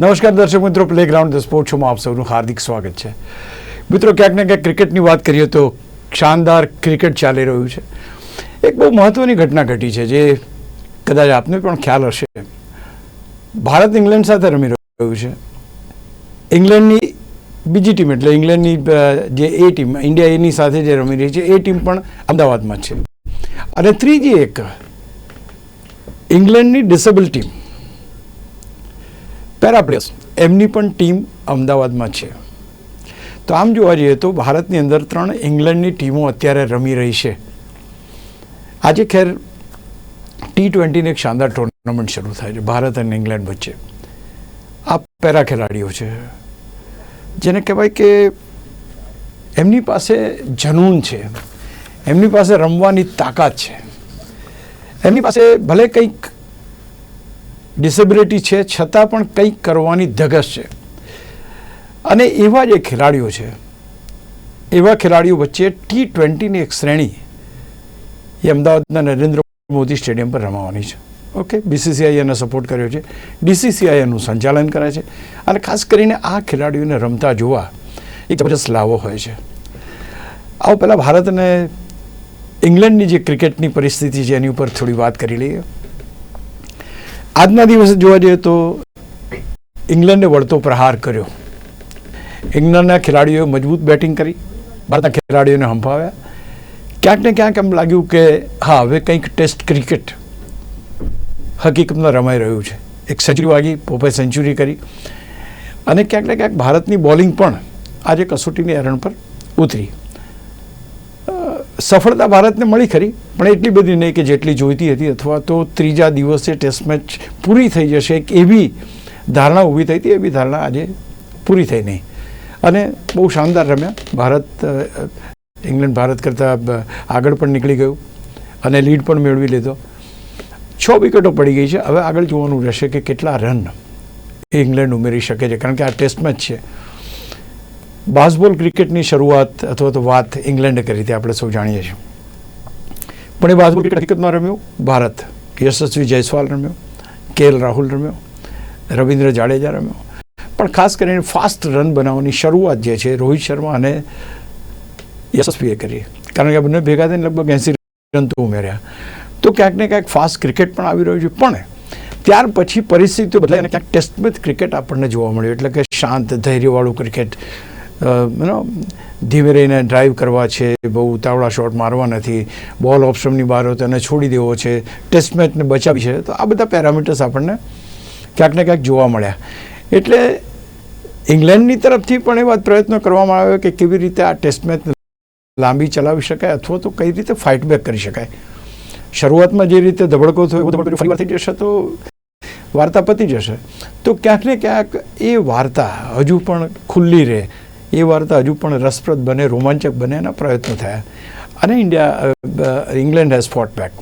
નમસ્કાર દર્શક મિત્રો પ્લેગ્રાઉન્ડ ધ સ્પોર્ટ શોમાં આપ સૌનું હાર્દિક સ્વાગત છે. મિત્રો, ક્યાંક ને ક્યાંક ક્રિકેટની વાત કરીએ તો શાનદાર ક્રિકેટ ચાલી રહ્યું છે. એક બહુ મહત્ત્વની ઘટના ઘટી છે જે કદાચ આપને પણ ખ્યાલ હશે. ભારત ઇંગ્લેન્ડ સાથે રમી રહ્યું છે. ઇંગ્લેન્ડની બીજી ટીમ એટલે ઇંગ્લેન્ડની જે એ ટીમ, ઇન્ડિયા એની સાથે જે રમી રહી છે, એ ટીમ પણ અમદાવાદમાં છે. અને ત્રીજી એક ઇંગ્લેન્ડની ડિસેબલ ટીમ પેરા પ્લેયર્સ એમની પણ ટીમ અમદાવાદમાં છે. તો આમ જોવા જઈએ તો ભારતની અંદર ત્રણ ઇંગ્લેન્ડની ટીમો અત્યારે રમી રહી છે. આજે ખેર ટી ટ્વેન્ટીની એક શાનદાર ટુર્નામેન્ટ શરૂ થાય છે, ભારત અને ઇંગ્લેન્ડ વચ્ચે. આ પેરા ખેલાડીઓ છે. જેને કહેવાય કે એમની પાસે જનૂન છે. એમની પાસે રમવાની તાકાત છે. એમની પાસે ભલે કંઈક ડિસેબિલિટી છે, છતાં પણ કંઈક કરવાની ધગશ છે. અને એવા જે ખેલાડીઓ છે. એવા ખેલાડીઓ વચ્ચે ટી ટ્વેન્ટીની એક શ્રેણી એ અમદાવાદના નરેન્દ્ર મોદી સ્ટેડિયમ પર રમાવાની છે. ઓકે? બીસીસીઆઈ એનો સપોર્ટ કર્યો છે. ડીસીસીઆઈ એનું સંચાલન કરે છે. અને ખાસ કરીને આ ખેલાડીઓને રમતા જોવા એક જબરજસ્ત લાવો હોય છે. આવો પહેલાં ભારત અને ઇંગ્લેન્ડની જે ક્રિકેટની પરિસ્થિતિ છે, એની ઉપર થોડી વાત કરી લઈએ. આજના દિવસે જોવા જઈએ તો ઇંગ્લેન્ડે વળતો પ્રહાર કર્યો. ઇંગ્લેન્ડના ખેલાડીઓએ મજબૂત બેટિંગ કરી. ભારતના ખેલાડીઓને હંફાવ્યા. ક્યાંક ને ક્યાંક એમ લાગ્યું કે હા, હવે કંઈક ટેસ્ટ ક્રિકેટ હકીકતમાં રમાઈ રહ્યું છે. એક સેન્ચુરી વાગી, પોપે સેન્ચુરી કરી. અને ક્યાંક ને ક્યાંક ભારતની બોલિંગ પણ આજે કસોટીની એરણ પર ઉતરી. સફળતા ભારતને મળી ખરી, પણ એટલી બધી નહીં કે જેટલી જોઈતી હતી, અથવા તો ત્રીજા દિવસે ટેસ્ટ મેચ પૂરી થઈ જશે, એક એવી ધારણા ઊભી થઈ હતી, એવી ધારણા આજે પૂરી થઈ નહીં. અને બહુ શાનદાર રમ્યા. ભારત ઇંગ્લેન્ડ ભારત કરતાં આગળ પણ નીકળી ગયું અને લીડ પણ મેળવી લીધો. છ વિકેટો પડી ગઈ છે. હવે આગળ જોવાનું રહેશે કે કેટલા રન ઇંગ્લેન્ડ ઉમેરી શકે છે. કારણ કે આ ટેસ્ટ મેચ છે. બાસબોલ ક્રિકેટની શરૂઆત અથવા તો વાત ઇંગ્લેન્ડે કરી હતી, આપણે સૌ જાણીએ છીએ. પણ એ બાસબોલ ક્રિકેટ હકીકતમાં રમ્યું? ભારત યશસ્વી જયસ્વાલ રમ્યો, કે રાહુલ રમ્યો, રવિન્દ્ર જાડેજા રમ્યો. પણ ખાસ કરીને ફાસ્ટ રન બનાવવાની શરૂઆત જે છે, રોહિત શર્મા અને યશસ્વીએ કરી. કારણ કે બંને ભેગા થઈને લગભગ એંસી રન તો ઉમેર્યા. તો ક્યાંક ને ક્યાંક ફાસ્ટ ક્રિકેટ પણ આવી રહ્યું છે. પણ ત્યાર પછી પરિસ્થિતિઓ બદલાઈ અને ક્યાંક ટેસ્ટમેચ ક્રિકેટ આપણને જોવા મળ્યું. એટલે કે શાંત, ધૈર્યવાળું ક્રિકેટ. યુનો ધીમે રહીને ડ્રાઈવ કરવા છે, બહુ ઉતાવળા શોટ મારવા નથી બોલ ઓપ્શનની બહાર હોય તો છોડી દેવો છે ટેસ્ટ મેચને બચાવી છે. તો આ બધા પેરામીટર્સ આપણને ક્યાંક ને ક્યાંક જોવા મળ્યા. એટલે ઇંગ્લેન્ડની તરફથી પણ એવા પ્રયત્નો કરવામાં આવ્યો કે કેવી રીતે આ ટેસ્ટ મેચ લાંબી ચલાવી શકાય અથવા તો કઈ રીતે ફાઇટ બેક કરી શકાય. શરૂઆતમાં જે રીતે ધબડકો થયો એવો ધબડકો ફરી થઈ જશે તો વાર્તા પતી જશે. તો ક્યાંક ને ક્યાંક એ વાર્તા હજુ પણ ખુલ્લી રહે. એ વાર્તા હજુ પણ રસપ્રદ બને, રોમાંચક બને એના પ્રયત્નો થયા. અને India England has fought back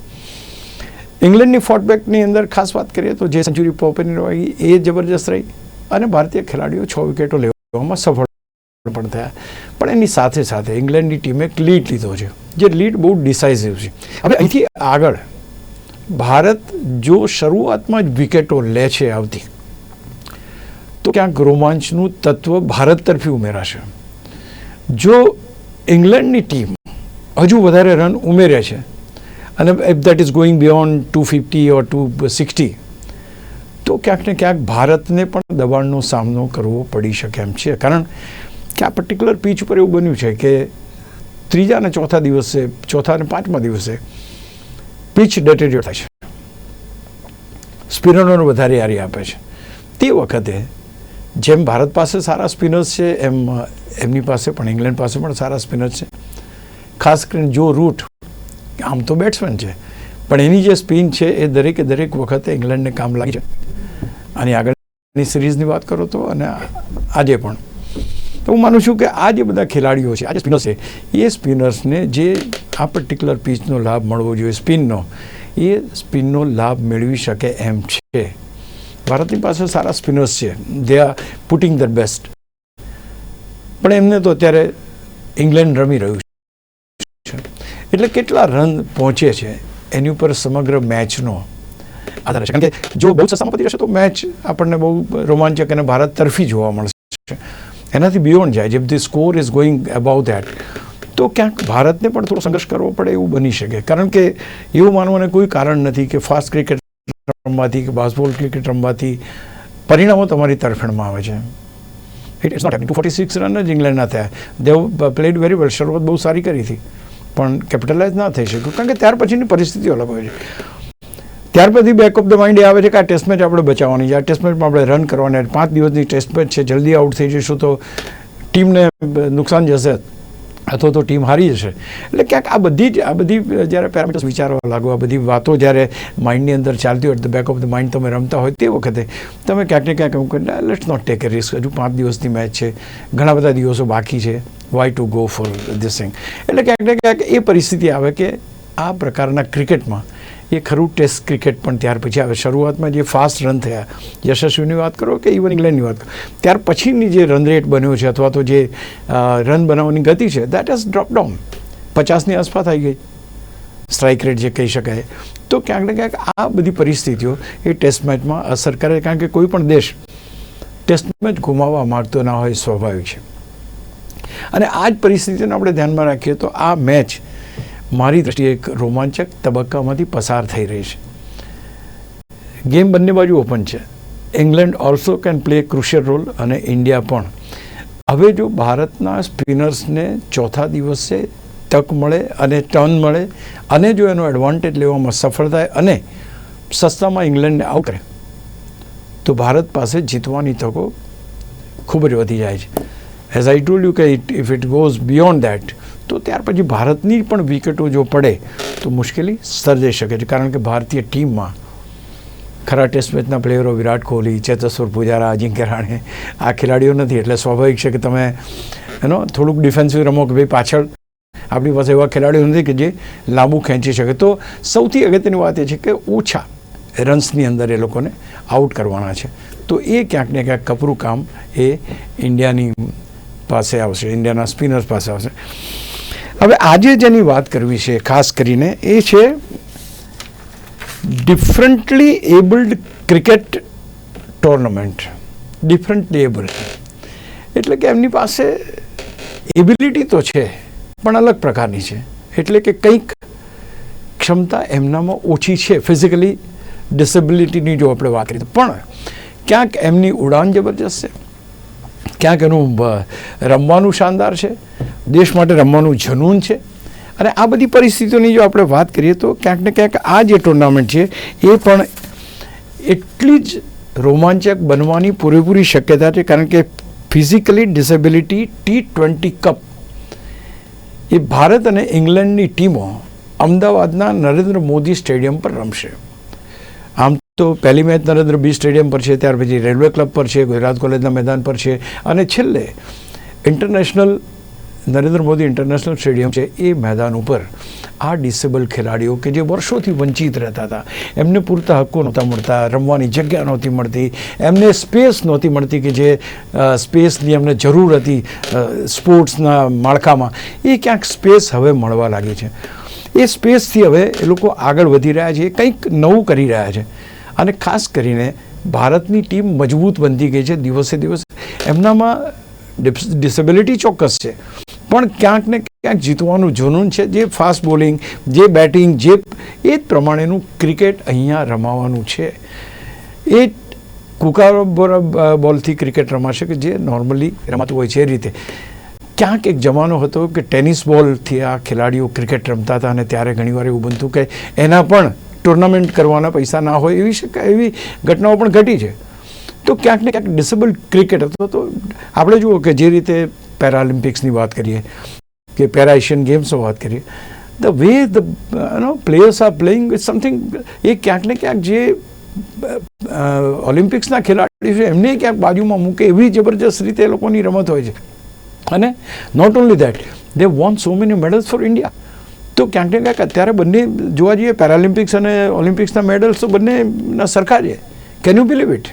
ઇંગ્લેન્ડની ફોટબેકની અંદર ખાસ વાત કરીએ તો જે સેન્ચુરી પોપેની વાગી એ જબરજસ્ત રહી અને ભારતીય ખેલાડીઓ છ વિકેટો લેવામાં સફળ પણ થયા. પણ એની સાથે સાથે ઇંગ્લેન્ડની ટીમે એક લીડ લીધો છે, જે લીડ બહુ ડિસાઇઝિવ છે. હવે અહીંથી આગળ, ભારત જો શરૂઆતમાં જ વિકેટો લે છે આવતી તો ક્યાંક રોમાંચનું તત્વ ભારત તરફી ઉમેરાશે. જો ઇંગ્લેન્ડની ટીમ હજુ વધારે રન ઉમેરે છે, અને if that is going beyond two fifty or two sixty તો ક્યાંક ને ક્યાંક ભારતને પણ દબાણનો સામનો કરવો પડી શકે એમ છે. કારણ કે આ પર્ટિક્યુલર પીચ ઉપર એવું બન્યું છે કે ત્રીજા અને ચોથા દિવસે, ચોથા અને પાંચમા દિવસે પીચ ડેટેરિયો થાય છે. સ્પિનરોને વધારે યારી આપે છે. તે વખતે જેમ ભારત પાસે સારા સ્પિનર્સ છે, એમ એમની પાસે પણ, ઇંગ્લેન્ડ પાસે પણ સારા સ્પિનર્સ છે. ખાસ કરીને જો રૂટ, આમ તો બેટ્સમેન છે, પણ એની જે સ્પિન છે એ દરેકે દરેક વખતે ઇંગ્લેન્ડને કામ લાગી છે. અને આગળની સિરીઝની વાત કરો તો, અને આજે પણ. તો હું માનું છું કે આ જે બધા ખેલાડીઓ છે, આ જે સ્પિનર્સ છે, એ સ્પિનર્સને જે આ પર્ટિક્યુલર પીચનો લાભ મળવો જોઈએ, સ્પિનનો, એ સ્પિનનો લાભ મેળવી શકે એમ છે. ભારતની પાસે સારા સ્પિનર્સ છે. They are putting the best પણ એમને તો અત્યારે ઇંગ્લેન્ડ રમી રહ્યું છે. એટલે કેટલા રન પહોંચે છે એની ઉપર સમગ્ર મેચનો આધાર છે. કારણ કે જો બહુ સસ્તામાં પતી જશે તો મેચ આપણને બહુ રોમાંચક અને ભારત તરફી જોવા મળશે. એનાથી બિયોન્ડ જાય. જેમ the score is going above that તો ક્યાંક ભારતને પણ થોડો સંઘર્ષ કરવો પડે એવું બની શકે. કારણ કે એવું માનવાને કોઈ કારણ નથી કે ફાસ્ટ ક્રિકેટ રમવાથી કે બાસ્બોલ ક્રિકેટ રમવાથી પરિણામો તમારી તરફેણમાં આવે છે. It is not two forty six run જ ઇંગ્લેન્ડના થયા. દેવ પ્લેડ વેરી વેલ શરૂઆત બહુ સારી કરી હતી. પણ કેપિટલાઇઝ ના થઈ શક્યું. કારણ કે ત્યાર પછીની પરિસ્થિતિ અલગ હોય છે. ત્યાર પછી બેક ઓફ ધ માઇન્ડ એ આવે છે કે આ ટેસ્ટ મેચ આપણે બચાવવાની છે. આ ટેસ્ટ મેચમાં આપણે રન કરવાના પાંચ દિવસની ટેસ્ટ મેચ છે. જલ્દી આઉટ થઈ જઈશું તો ટીમને નુકસાન જશે અથવા તો ટીમ હારી જશે. એટલે ક્યાંક આ બધી જ, આ બધી જ્યારે પેરામીટર્સ વિચારવા લાગો, આ બધી વાતો જ્યારે માઇન્ડની અંદર ચાલતી હોય the back of the mind તમે રમતા હોય તે વખતે તમે ક્યાંક ને ક્યાંક એમ કરીને let's not take a risk હજુ પાંચ દિવસની મેચ છે. ઘણા બધા દિવસો બાકી છે. Why to go for this thing એટલે ક્યાંક ને ક્યાંક એ પરિસ્થિતિ આવે કે આ પ્રકારના ક્રિકેટમાં એ ખરું ટેસ્ટ ક્રિકેટ પણ ત્યાર પછી આવે. શરૂઆતમાં જે ફાસ્ટ રન થયા, યશસ્વીની વાત કરો કે ઇવન ઇંગ્લેન્ડની વાત કરો, ત્યાર પછીની જે રન રેટ બન્યો છે અથવા તો જે રન બનાવવાની ગતિ છે દેટ ઇઝ ડ્રોપ ડાઉન પચાસની આસપાસ આવી ગઈ. સ્ટ્રાઇક રેટ જે કહી શકાય. તો ક્યાંક ને ક્યાંક આ બધી પરિસ્થિતિઓ એ ટેસ્ટ મેચમાં અસર કરે કારણ કે કોઈ પણ દેશ ટેસ્ટ મેચ ગુમાવવા માગતો ના હોય સ્વાભાવિક છે. અને આ જ પરિસ્થિતિને આપણે ધ્યાનમાં રાખીએ તો આ મેચ મારી દ્રષ્ટિએ એક રોમાંચક તબક્કામાંથી પસાર થઈ રહી છે. ગેમ બંને બાજુ ઓપન છે. England also can play crucial role અને ઇન્ડિયા પણ. હવે જો ભારતના સ્પિનર્સને ચોથા દિવસે તક મળે અને ટર્ન મળે અને જો એનો એડવાન્ટેજ લેવામાં સફળ થાય અને સસ્તામાં ઇંગ્લેન્ડને આઉટ કરે, તો ભારત પાસે જીતવાની તકો ખૂબ જ વધી જાય છે. એઝ આઈ ટોલ્ડ યુ કે it if it goes beyond that તો ત્યાર પછી ભારતની પણ વિકેટો જો પડે, તો મુશ્કેલી સર્જાઈ શકે છે. કારણ કે ભારતીય ટીમમાં ખરા ટેસ્ટ મેચના પ્લેયરો વિરાટ કોહલી, ચેતેશ્વર પુજારા, અજિંક્ય રાણે આ ખેલાડીઓ નથી. એટલે સ્વાભાવિક છે કે તમે એનો થોડુંક ડિફેન્સિવ રમો કે ભાઈ પાછળ આપણી પાસે એવા ખેલાડીઓ નથી કે જે લાંબુ ખેંચી શકે. તો સૌથી અગત્યની વાત એ છે કે ઓછા રન્સની અંદર એ લોકોને આઉટ કરવાના છે. તો એ ક્યાંક ને ક્યાંક કપરું કામ એ ઇન્ડિયાની પાસે આવશે ઇન્ડિયાના સ્પિનર્સ પાસે આવશે. હવે આજે જેની વાત કરવી છે, ખાસ કરીને એ છે differently abled cricket tournament differently abled એટલે કે એમની પાસે એબિલિટી તો છે, પણ અલગ પ્રકારની છે. એટલે કે કંઈક ક્ષમતા એમનામાં ઓછી છે ફિઝિકલી ડિસેબિલિટીની જો આપણે વાત કરીએ તો. પણ ક્યાંક એમની ઉડાન જબરજસ્ત છે. ક્યાંક એનું રમવાનું શાનદાર છે, દેશ માટે રમવાનું જનૂન છે. અને આ બધી પરિસ્થિતિઓની જો આપણે વાત કરીએ તો ક્યાંક ને ક્યાંક આ જે ટુર્નામેન્ટ છે, એ પણ એટલી જ રોમાંચક બનવાની પૂરેપૂરી શક્યતા છે, કારણ કે physically disability T twenty cup એ ભારત અને ઇંગ્લેન્ડની ટીમો અમદાવાદના નરેન્દ્ર મોદી સ્ટેડિયમ પર રમશે. આમ તો પહેલી મેચ નરેન્દ્ર બી સ્ટેડિયમ પર છે, ત્યાર પછી રેલવે ક્લબ પર છે, ગુજરાત કોલેજના મેદાન પર છે. અને છેલ્લે international Narendra Modi international stadium છે, એ મેદાન ઉપર આ ડિસેબલ ખેલાડીઓ કે જે વર્ષોથી વંચિત રહેતા હતા, એમને પૂરતા હક્કો નહોતા મળતા, રમવાની જગ્યા નહોતી મળતી, એમને સ્પેસ નહોતી મળતી કે જે સ્પેસની એમને જરૂર હતી સ્પોર્ટ્સના માળખામાં. એ ક્યાંક સ્પેસ હવે મળવા લાગી છે. એ સ્પેસથી હવે એ લોકો આગળ વધી રહ્યા છે કંઈક નવું કરી રહ્યા છે. અને ખાસ કરીને ભારતની ટીમ મજબૂત બનતી ગઈ છે, દિવસે દિવસે. એમનામાં ડિસેબિલિટી ચોક્કસ છે. પણ ક્યાંક ને ક્યાંક જીતવાનું જુનૂન છે, જે ફાસ્ટ બોલિંગ જે બેટિંગ જે એ જ પ્રમાણેનું ક્રિકેટ અહીંયા રમાવાનું છે. એ કુકારો બોલથી ક્રિકેટ રમાશે કે જે નોર્મલી રમાતું હોય છે એ રીતે. ક્યાંક એક જમાનો હતો કે ટેનિસ બોલથી આ ખેલાડીઓ ક્રિકેટ રમતા હતા અને ત્યારે ઘણીવાર એવું બનતું કે એના પણ ટુર્નામેન્ટ કરવાના પૈસા ના હોય એવી શકાય એવી ઘટનાઓ પણ ઘટી છે. તો ક્યાંક ને ક્યાંક ડિસેબલ ક્રિકેટ હતો, તો આપણે જુઓ કે જે રીતે પેરાલિમ્પિક્સની વાત કરીએ કે પેરા એશિયન ગેમ્સની વાત કરીએ the way the no players are playing with something એ ક્યાંક ને ક્યાંક જે ઓલિમ્પિક્સના ખેલાડીઓ છે, એમને ક્યાંક બાજુમાં મૂકે એવી જબરજસ્ત રીતે એ લોકોની રમત હોય છે. અને not only that they want so many medals for India તો ક્યાંક ને ક્યાંક અત્યારે બંને જોવા જઈએ, પેરાલિમ્પિક્સ અને ઓલિમ્પિક્સના મેડલ્સ તો બંનેના સરખા છે. કેન યુ બિલીવ ઇટ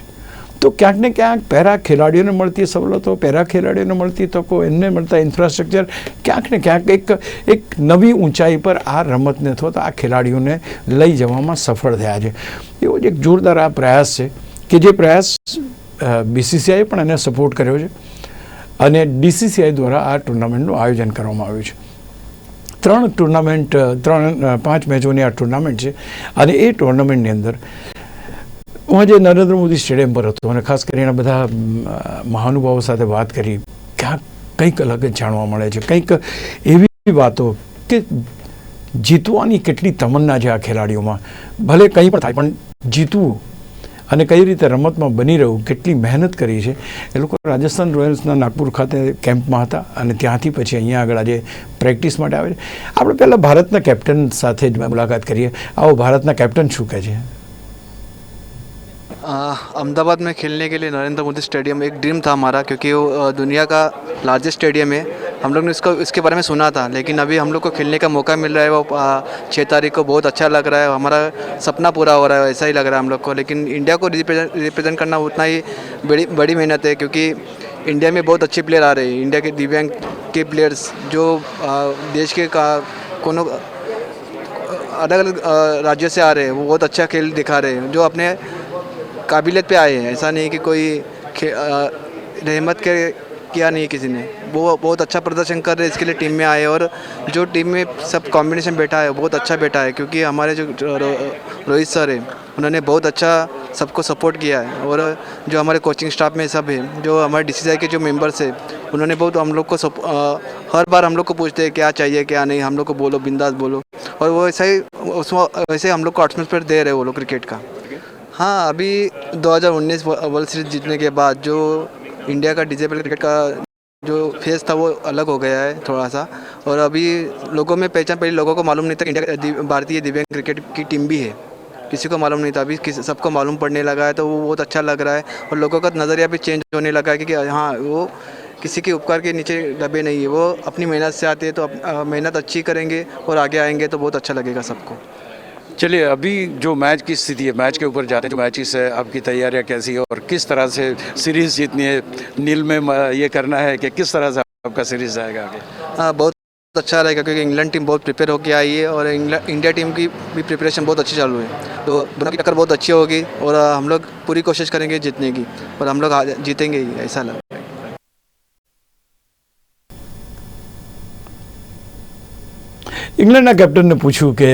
તો ક્યાંક ને ક્યાંક પેરા ખેલાડીઓને મળતી સવલતો, પેરા ખેલાડીઓને મળતી તકો, એમને મળતા ઇન્ફ્રાસ્ટ્રક્ચર ક્યાંક ને ક્યાંક એક એક નવી ઊંચાઈ પર આ રમતને અથવા આ ખેલાડીઓને લઈ જવામાં સફળ થયા છે. એવો જ એક જોરદાર આ પ્રયાસ છે કે જે પ્રયાસ બીસીસીઆઈએ પણ એને સપોર્ટ કર્યો છે અને ડીસીસીઆઈ દ્વારા આ ટુર્નામેન્ટનું આયોજન કરવામાં આવ્યું છે. ત્રણ ટુર્નામેન્ટ ત્રણ પાંચ મેચોની આ ટુર્નામેન્ટ છે. અને એ ટુર્નામેન્ટની અંદર હું આજે નરેન્દ્ર મોદી સ્ટેડિયમ પર હતો અને ખાસ કરીને બધા મહાનુભાવો સાથે વાત કરી. ક્યાંક કંઈક અલગ જ જાણવા મળે છે. કંઈક એવી વાતો કે જીતવાની કેટલી તમન્ના છે આ ખેલાડીઓમાં. ભલે કંઈ પણ થાય, પણ જીતવું અને કઈ રીતે રમતમાં બની રહ્યું, કેટલી મહેનત કરી છે, એ લોકો રાજસ્થાન રોયલ્સના નાગપુર ખાતે કેમ્પમાં હતા અને ત્યાંથી પછી અહીંયા આગળ આજે પ્રેક્ટિસ માટે આવે છે. આપણે પહેલાં ભારતના કેપ્ટન સાથે જ મુલાકાત કરીએ. આવો ભારતના કેપ્ટન શું કહે છે? अहमदाबाद में खेलने के लिए नरेंद्र मोदी स्टेडियम एक ड्रीम था हमारा, क्योंकि वो दुनिया का लार्जेस्ट स्टेडियम है। हम लोग ने इसको, इसके बारे में सुना था, लेकिन अभी हम लोग को खेलने का मौका मिल रहा है, वो छः तारीख को बहुत अच्छा लग रहा है, हमारा सपना पूरा हो रहा है, ऐसा ही लग रहा है हम लोग को। लेकिन इंडिया को रिप्रेजेंट करना उतना ही बड़ी बड़ी मेहनत है, क्योंकि इंडिया में बहुत अच्छे प्लेयर आ रहे हैं। इंडिया के दिव्यांग के प्लेयर्स जो देश के का, कोनो अलग अलग राज्यों से आ रहे हैं, वो बहुत अच्छा खेल दिखा रहे हैं, जो अपने काबिलियत पे आए हैं। ऐसा नहीं कि कोई रहमत के किया नहीं किसी ने। वो बहुत अच्छा प्रदर्शन कर रहे हैं इसके लिए टीम में आए और जो टीम में सब कॉम्बिनेशन बैठा है बहुत अच्छा बैठा है क्योंकि हमारे जो रोहित सर है उन्होंने बहुत अच्छा सबको सपोर्ट किया है और जो हमारे कोचिंग स्टाफ में सब है जो हमारे डी के जो मेंबर्स है उन्होंने बहुत हम लोग को सप, अ, हर बार हम लोग को पूछते हैं क्या चाहिए क्या नहीं? हम लोग को बोलो बिंदास बोलो। और वो ऐसा ही उसमें वैसे हम लोग को एटमोसफेयर दे रहे हैं वो लोग क्रिकेट का। हाँ अभी 2019 व- वर्ल्ड सीरीज़ जीतने के बाद जो इंडिया का डिजेबल क्रिकेट का जो फेस था वो अलग हो गया है थोड़ा सा। और अभी लोगों में पहचान पहले लोगों को मालूम नहीं था इंडिया भारतीय दिव्यांग क्रिकेट की टीम भी है। किसी को मालूम नहीं था, अभी किसी, सबको मालूम पड़ने लगा है तो वो बहुत अच्छा लग रहा है। और लोगों का नज़रिया भी चेंज होने लगा है कि हाँ वो किसी के उपकार के नीचे दबे नहीं है। वो अपनी मेहनत से आते हैं तो मेहनत अच्छी करेंगे और आगे आएँगे तो बहुत अच्छा लगेगा सबको। चलिए, अभी जो मैच की स्थिति है, मैच के ऊपर जाते हैं, जो मैचेस है आपकी तैयारियाँ कैसी है और किस तरह से सीरीज़ जीतनी है, नील में ये करना है कि किस तरह से आपका सीरीज़ जाएगा आगे? हाँ बहुत अच्छा रहेगा क्योंकि इंग्लैंड टीम बहुत प्रिपेयर होकर आई है और इंडिया टीम की भी प्रिपरेशन बहुत अच्छी चालू है। तो दोनों की टक्कर बहुत अच्छी होगी और हम लोग पूरी कोशिश करेंगे जीतने की और हम लोग जीतेंगे ही, ऐसा लग ઇંગ્લેન્ડના કેપ્ટનને પૂછ્યું કે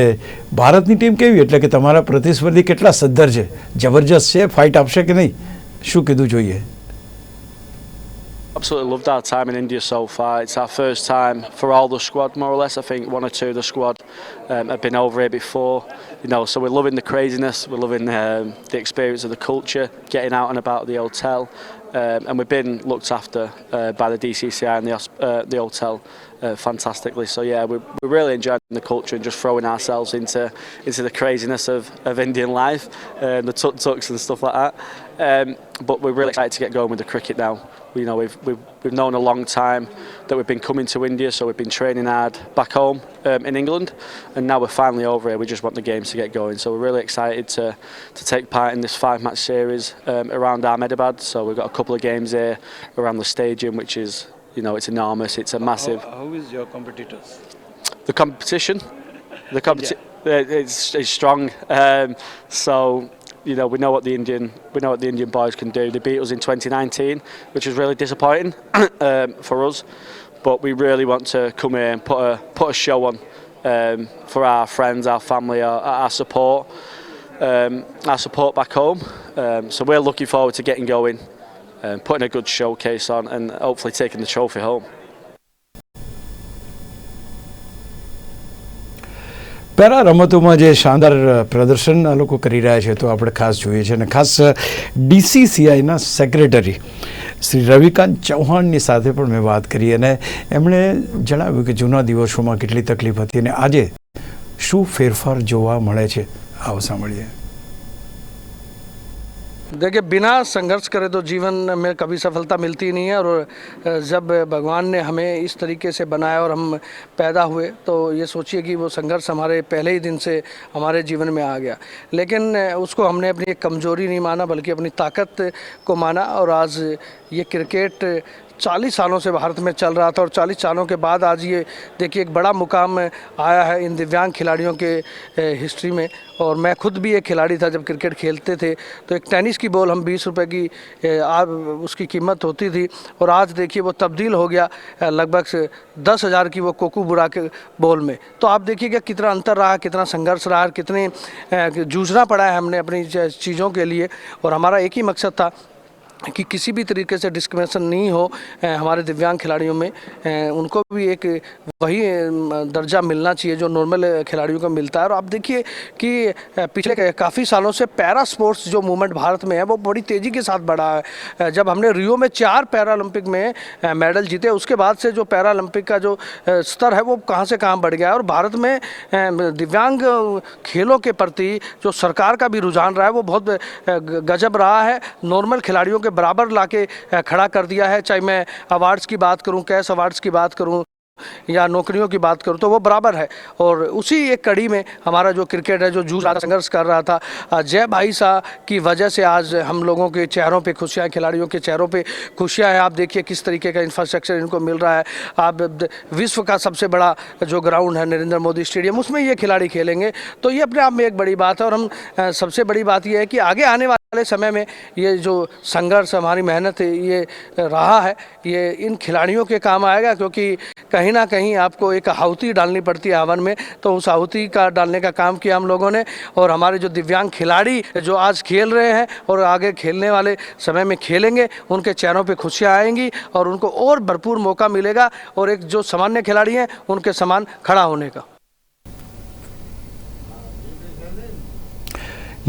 ભારતની ટીમ કેવી એટલે કે તમારા પ્રતિસ્પર્ધી કેટલા સદ્ધર છે જબરજસ્ત છે ફાઇટ આપશે કે નહીં શું કીધું જોઈએ Absolutely loved our time in India so far. It's our first time for all the squad, more or less. I think one or two of the squad um, have been over here before, you know. So we're loving the craziness, we're loving um, the experience of the culture, getting out and about the hotel, um, and we've been looked after uh, by the DCCI and the hos- uh, the hotel uh, fantastically. So yeah, we're, we're really enjoying the culture and just throwing ourselves into into the craziness of, of Indian life, uh, the tuk tuks and stuff like that. Um, but we're really excited to get going with the cricket now. You know, we've, we've, we've known a long time that we've been coming to India, so we've been training hard back home um, in England, and now we're finally over here. We just want the games to get going, so we're really excited to, to take part in this five-match series um, around Ahmedabad. So we've got a couple of games here around the stadium, which is, you know, it's enormous. It's a massive. how is your competitors The competition, the competition, uh, it's, it's strong. Um, so you know we know what the Indian we know what the Indian boys can do. They beat us in 2019, which was really disappointing um, for us. But we really want to come here and put a put a show on um, for our friends, our family, our, our support, um, our support back home. Um, so we're looking forward to getting going, um, putting a good showcase on, and hopefully taking the trophy home. Para રમતોમાં જે શાનદાર પ્રદર્શન આ લોકો કરી રહ્યા છે તો આપણે ખાસ જોઈએ છે અને ખાસ ડીસીસીઆઈના સેક્રેટરી શ્રી રવિકાંત ચૌહાણની સાથે પણ મેં વાત કરી અને એમણે જણાવ્યું કે જૂના દિવસોમાં કેટલી તકલીફ હતી અને આજે શું ફેરફાર જોવા મળે છે આવો સાંભળીએ देखिए, बिना संघर्ष करे तो जीवन में कभी सफलता मिलती नहीं है और जब भगवान ने हमें इस तरीके से बनाया और हम पैदा हुए तो ये सोचिए कि वो संघर्ष हमारे पहले ही दिन से हमारे जीवन में आ गया। लेकिन उसको हमने अपनी एक कमज़ोरी नहीं माना, बल्कि अपनी ताकत को माना और आज ये क्रिकेट चालीस सालों से भारत में चल रहा था और चालीस सालों के बाद आज ये देखिए एक बड़ा मुकाम आया है इन दिव्यांग खिलाड़ियों के हिस्ट्री में। और मैं खुद भी एक खिलाड़ी था जब क्रिकेट खेलते थे तो एक टेनिस की बॉल हम बीस रुपए की ए, आ, उसकी कीमत होती थी। और आज देखिए वो तब्दील हो गया लगभग दस हज़ार की वो कोकू बुरा के बॉल में। तो आप देखिएगा कितना अंतर रहा कितना संघर्ष रहा कितने जूझना पड़ा है हमने अपनी चीज़ों के लिए। और हमारा एक ही मकसद था कि किसी भी तरीके से डिस्क्रिमिनेशन नहीं हो हमारे दिव्यांग खिलाड़ियों में उनको भी एक वही दर्जा मिलना चाहिए जो नॉर्मल खिलाड़ियों को मिलता है। और आप देखिए कि पिछले काफ़ी सालों से पैरा स्पोर्ट्स जो मूवमेंट भारत में है, वो बड़ी तेज़ी के साथ बढ़ा है। जब हमने रियो में चार पैरा ओलंपिक में मेडल जीते, उसके बाद से जो पैरा ओलंपिक का जो स्तर है, वो कहाँ से कहाँ बढ़ गया है। और भारत में दिव्यांग खेलों के प्रति जो सरकार का भी रुझान रहा है, वो बहुत गजब रहा है। नॉर्मल खिलाड़ियों के बराबर लाके अ, खड़ा कर दिया है। चाहे मैं अवार्ड्स की बात करूँ कैश अवार्ड्स की बात करूँ या नौकरियों की बात करूँ तो वो बराबर है। और उसी एक कड़ी में हमारा जो क्रिकेट है जो जूझ रहा संघर्ष कर रहा था जय भाई साहब की वजह से आज हम लोगों के चेहरों पे खुशियाँ खिलाड़ियों के चेहरों पे खुशियाँ हैं। आप देखिए किस तरीके का इंफ्रास्ट्रक्चर इनको मिल रहा है। आप विश्व का सबसे बड़ा जो ग्राउंड है नरेंद्र मोदी स्टेडियम उसमें ये खिलाड़ी खेलेंगे। तो ये अपने आप में एक बड़ी बात है और हम सबसे बड़ी बात यह है कि आगे आने वाले समय में ये जो संघर्ष, हमारी मेहनत, ये रहा है, ये इन खिलाड़ियों के काम आएगा क्योंकि कहीं ना कहीं आपको एक आहुति डालनी पड़ती है हवन में। तो उस आहुति का डालने का काम किया हम लोगों ने और हमारे जो दिव्यांग खिलाड़ी जो आज खेल रहे हैं और आगे खेलने वाले समय में खेलेंगे, उनके चेहरों पर खुशियाँ आएँगी और उनको और भरपूर मौका मिलेगा और एक जो सामान्य खिलाड़ी हैं, उनके समान खड़ा होने का।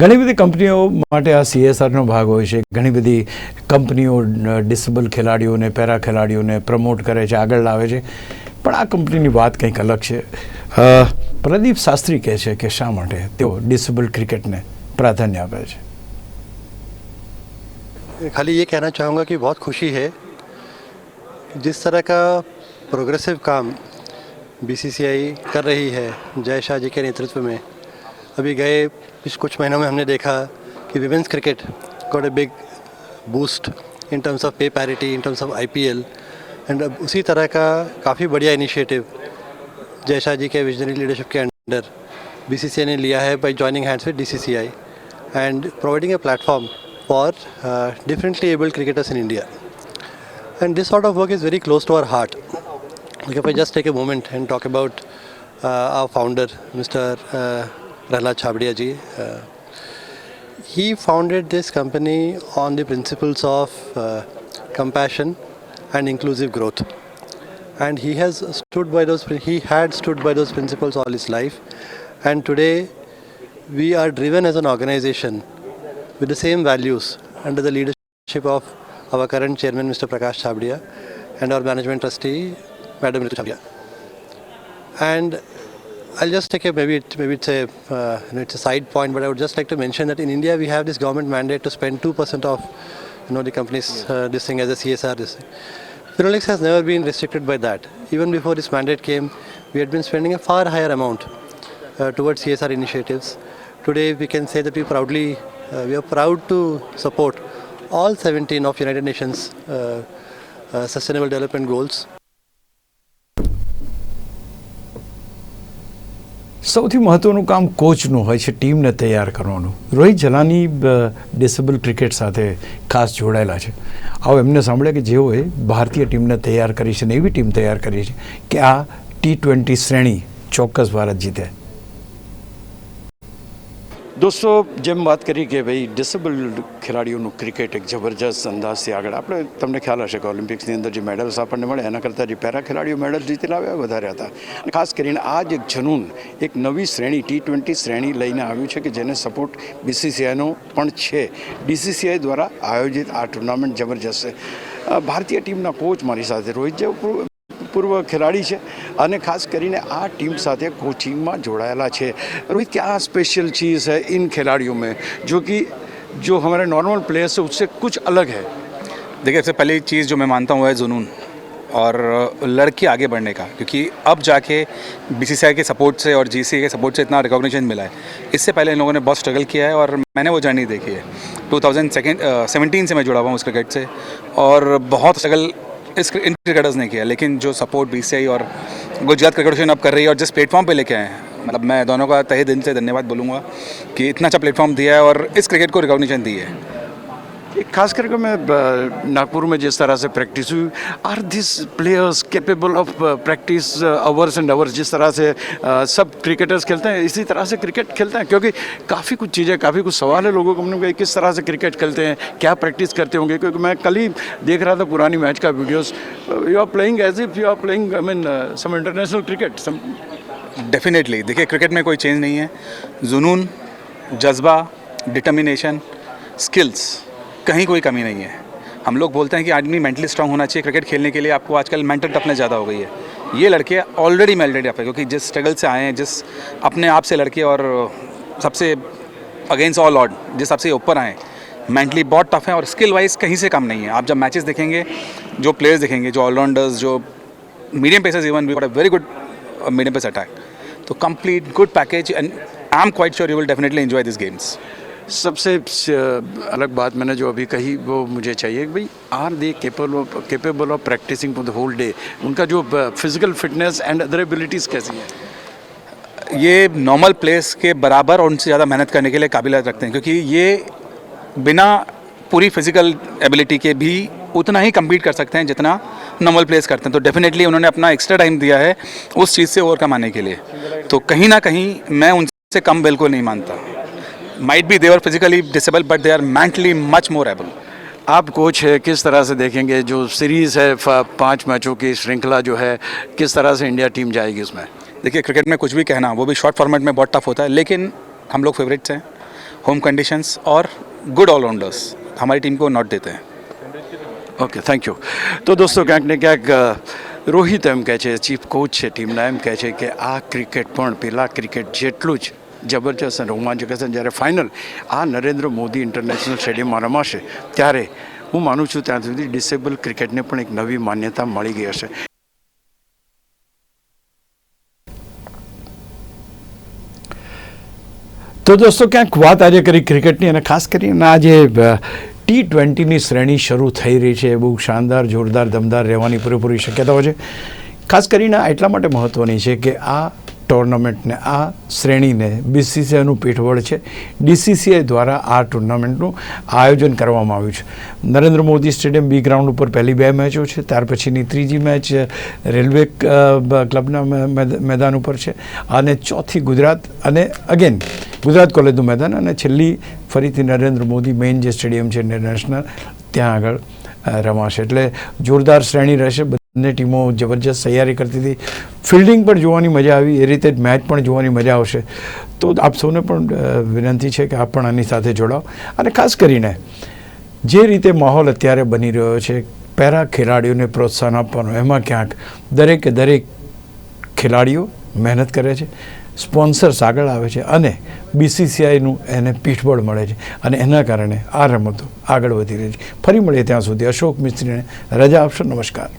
ઘણી બધી કંપનીઓ માટે આ સીએસઆરનો ભાગ હોય છે ઘણી બધી કંપનીઓ ડિસેબલ ખેલાડીઓને પેરા ખેલાડીઓને પ્રમોટ કરે છે આગળ લાવે છે પણ આ કંપનીની વાત કંઈક અલગ છે અ, પ્રદીપ શાસ્ત્રી કહે છે કે શા માટે તેઓ ડિસેબલ ક્રિકેટને પ્રાધાન્ય આપે છે खाली ये कहना चाहूँगा कि बहुत खुशी है जिस तरह का प्रोग्रेसिव काम बीसीसीआई कर रही है जय शाह जी के नेतृत्व में अभी गए पिछ कुछ महीनों में हमने देखा कि women's cricket got a big boost in terms of pay parity in terms of IPL and अब उसी तरह का काफ़ी बढ़िया इनिशिएटिव जय शाह जी के विजनरी लीडरशिप के अंडर बीसीसीआई ने लिया है by joining hands with DCCI and providing a platform for differently abled cricketers in India is very close to our heart. Like if I just take a moment and talk about uh, our founder, Mr. Uh, Prahlad Chabdiya ji, uh, he founded this company on the principles of uh, compassion and inclusive growth. And he has stood by those, he had stood by those principles all his life. And today we are driven as an organization with the same values under the leadership of our current chairman, Mr. Prakash Chabdia, and our management trustee, Madam Ritu Chabdia. And I'll just take a maybe it, maybe it's a uh, you know, it's a side point, but I would just like to mention that in India we have this government mandate to spend two percent of you know the company's uh, this thing as a CSR this thing. Phenolix has never been restricted by that. Even before this mandate came, we had been spending a far higher amount uh, towards CSR initiatives. Today we can say that we proudly uh, we are proud to support all 17 of United Nations uh, uh, Sustainable Development Goals. સૌથી મહત્ત્વનું કામ કોચનું હોય છે ટીમને તૈયાર કરવાનું. Rohit Jalani disable cricket સાથે ખાસ જોડાયેલા છે. આવો એમને સાંભળે કે જેઓએ ભારતીય ટીમને તૈયાર કરી છે ને એવી ટીમ તૈયાર કરી છે કે આ ટી ટ્વેન્ટી શ્રેણી ચોક્કસ ભારત જીતે. દોસ્તો, જેમ વાત કરી કે ભાઈ ડિસેબલ ખેલાડીઓનું ક્રિકેટ એક જબરજસ્ત અંદાજથી આગળ. આપણે તમને ખ્યાલ હશે કે ઓલિમ્પિક્સની અંદર જે મેડલ્સ આપણને મળે એના કરતાં જે પેરા ખેલાડીઓ મેડલ જીતી લાવ્યા વધારે હતા. અને ખાસ કરીને આ જ એક જનૂન, એક નવી શ્રેણી, ટી ટ્વેન્ટી શ્રેણી લઈને આવ્યું છે કે જેને સપોર્ટ બીસીસીઆઈનો પણ છે. બીસીસીઆઈ દ્વારા આયોજિત આ ટુર્નામેન્ટ જબરજસ્ત છે. ભારતીય ટીમના કોચ મારી સાથે રોહિત ભૂતપૂર્વ खिलाड़ी है खास कर आ टीम साथ कोचिंग में જોડાયેલા है रोहित क्या स्पेशल चीज़ है इन खिलाड़ियों में जो कि जो हमारे नॉर्मल प्लेयर्स है उससे कुछ अलग है देखिए, सबसे पहली चीज़ जो मैं मानता हूँ है जुनून और लड़के आगे बढ़ने का, क्योंकि अब जाके बी के सपोर्ट से और जी के सपोर्ट से इतना रिकॉग्निशन मिला है। इससे पहले इन लोगों ने बहुत स्ट्रगल किया है और मैंने वो जर्नी देखी है। टू थाउज़ेंड सेवनटीन से मैं जुड़ा हुआ हूँ उस क्रिकेट से और बहुत स्ट्रगल इस इन क्रिकेटर्स ने किया, लेकिन जो सपोर्ट बी और गुजरात क्रिकेट अब कर रही है और जिस प्लेटफॉर्म पे लेके आए हैं मतलब मैं दोनों का तहे दिन से धन्यवाद बोलूँगा कि इतना अच्छा प्लेटफॉर्म दिया है और इस क्रिकेट को रिकॉग्निशन दी है। खास करके मैं नागपुर में जिस तरह से प्रैक्टिस हुई are this players capable of practice hours and hours जिस तरह से सब क्रिकेटर्स खेलते हैं, इसी तरह से क्रिकेट खेलते हैं? क्योंकि काफ़ी कुछ चीज़ें, काफ़ी कुछ सवाल है लोगों को, हमने किस तरह से क्रिकेट खेलते हैं, क्या प्रैक्टिस करते होंगे? क्योंकि मैं कल ही देख रहा था पुरानी मैच का videos you are playing as if you are playing I mean some international cricket some definitely देखिए क्रिकेट में कोई चेंज नहीं है. जुनून, जज्बा डिटर्मिनेशन स्किल्स कहीं कोई कमी नहीं है। हम लोग बोलते हैं कि आदमी मेंटली स्ट्रांग होना चाहिए क्रिकेट खेलने के लिए आपको आजकल मेंटल टफनेस ज़्यादा हो गई है। ये लड़के ऑलरेडी मेल्टेड है, क्योंकि जिस स्ट्रगल से आए हैं, जिस अपने आप से लड़के और सबसे अगेंस्ट ऑल ऑड जिस सबसे ऊपर आए मेंटली बहुत टफ है और स्किल वाइज कहीं से कम नहीं है। आप जब मैचेस देखेंगे, जो प्लेयर्स देखेंगे, जो ऑलराउंडर्स जो medium pacers even we very good medium pace attack तो complete good package and I am quite sure you will definitely enjoy this games सबसे अलग बात मैंने जो अभी कही, वो मुझे चाहिए कि भाई are they capable capable of practicing for the whole day उनका जो physical fitness and other abilities कैसी है? ये नॉर्मल प्लेस के बराबर और उनसे ज़्यादा मेहनत करने के लिए काबिलियत रखते हैं, क्योंकि ये बिना पूरी फ़िज़िकल एबिलिटी के भी उतना ही कम्पीट कर सकते हैं जितना नॉर्मल प्लेस करते हैं। तो डेफिनेटली उन्होंने अपना एक्स्ट्रा टाइम दिया है उस चीज़ से ओवरकम आने के लिए। तो कहीं ना कहीं मैं उनसे कम बिल्कुल नहीं मानता। might be they are physically disable but they are mentally much more able आप कोच है किस तरह से देखेंगे जो सीरीज़ है फ- पांच मैचों की श्रृंखला जो है किस तरह से इंडिया टीम जाएगी उसमें देखिए क्रिकेट में कुछ भी कहना वो भी शॉर्ट फॉर्मेट में बहुत टफ होता है लेकिन हम लोग फेवरेट्स हैं होम कंडीशंस और गुड ऑलराउंडर्स हमारी टीम को नॉट देते हैं ઓકે થેન્ક યુ તો દોસ્તો ક્યાંક ને ક્યાંક અ, રોહિત એમ કહે છે ચીફ કોચ છે ટીમના એમ કહે છે કે આ ક્રિકેટ પણ પેલા ક્રિકેટ જેટલું જ જબરજસ્ત અને રોમાંચક હશે. જ્યારે ફાઇનલ આ નરેન્દ્ર મોદી ઇન્ટરનેશનલ સ્ટેડિયમમાં રમાશે, ત્યારે હું માનું છું ત્યાં સુધી ડિસેબલ ક્રિકેટને પણ એક નવી માન્યતા મળી ગઈ હશે. તો દોસ્તો, ક્યાંક વાત આજે કરી ક્રિકેટની અને ખાસ કરીને આજે ટી ટ્વેન્ટીની શ્રેણી શરૂ થઈ રહી છે. બહુ શાનદાર, જોરદાર, દમદાર રહેવાની પૂરેપૂરી શક્યતાઓ છે. ખાસ કરીને આ એટલા માટે મહત્ત્વની છે કે આ ટુર્નામેન્ટને આ શ્રેણીને બીસીસીઆઈનું પીઠબળ છે. ડીસીસીઆઈ દ્વારા આ ટુર્નામેન્ટનું આયોજન કરવામાં આવ્યું છે. Narendra Modi stadium B ground ઉપર પહેલી બે મેચો છે. ત્યાર પછીની ત્રીજી મેચ રેલવે ક્લબના મેદ- મેદાન ઉપર છે. અને ચોથી ગુજરાત અને અગેન ગુજરાત કોલેજનું મેદાન અને છેલ્લી ફરીથી નરેન્દ્ર મોદી મેઇન જે સ્ટેડિયમ છે, ઇન્ટરનેશનલ, ત્યાં આગળ રમાશે. એટલે જોરદાર શ્રેણી રહેશે. બંને ટીમો જબરજસ્ત તૈયારી કરતી હતી. ફિલ્ડિંગ પણ જોવાની મજા આવી, એ રીતે જ મેચ પણ જોવાની મજા આવશે. તો આપ સૌને પણ વિનંતી છે કે આપ પણ આની સાથે જોડાઓ. અને ખાસ કરીને, જે રીતે માહોલ અત્યારે બની રહ્યો છે, પેરા ખેલાડીઓને પ્રોત્સાહન આપવાનું, એમાં ક્યાંક દરેકે દરેક ખેલાડીઓ મહેનત કરે છે, સ્પોન્સર્સ આગળ આવે છે અને બીસીસીઆઈનું એને પીઠબળ મળે છે. અને એના કારણે આ રમતો આગળ વધી રહી છે. ફરી મળીએ ત્યાં સુધી. અશોક મિસ્ત્રીને રજા આપશો. નમસ્કાર.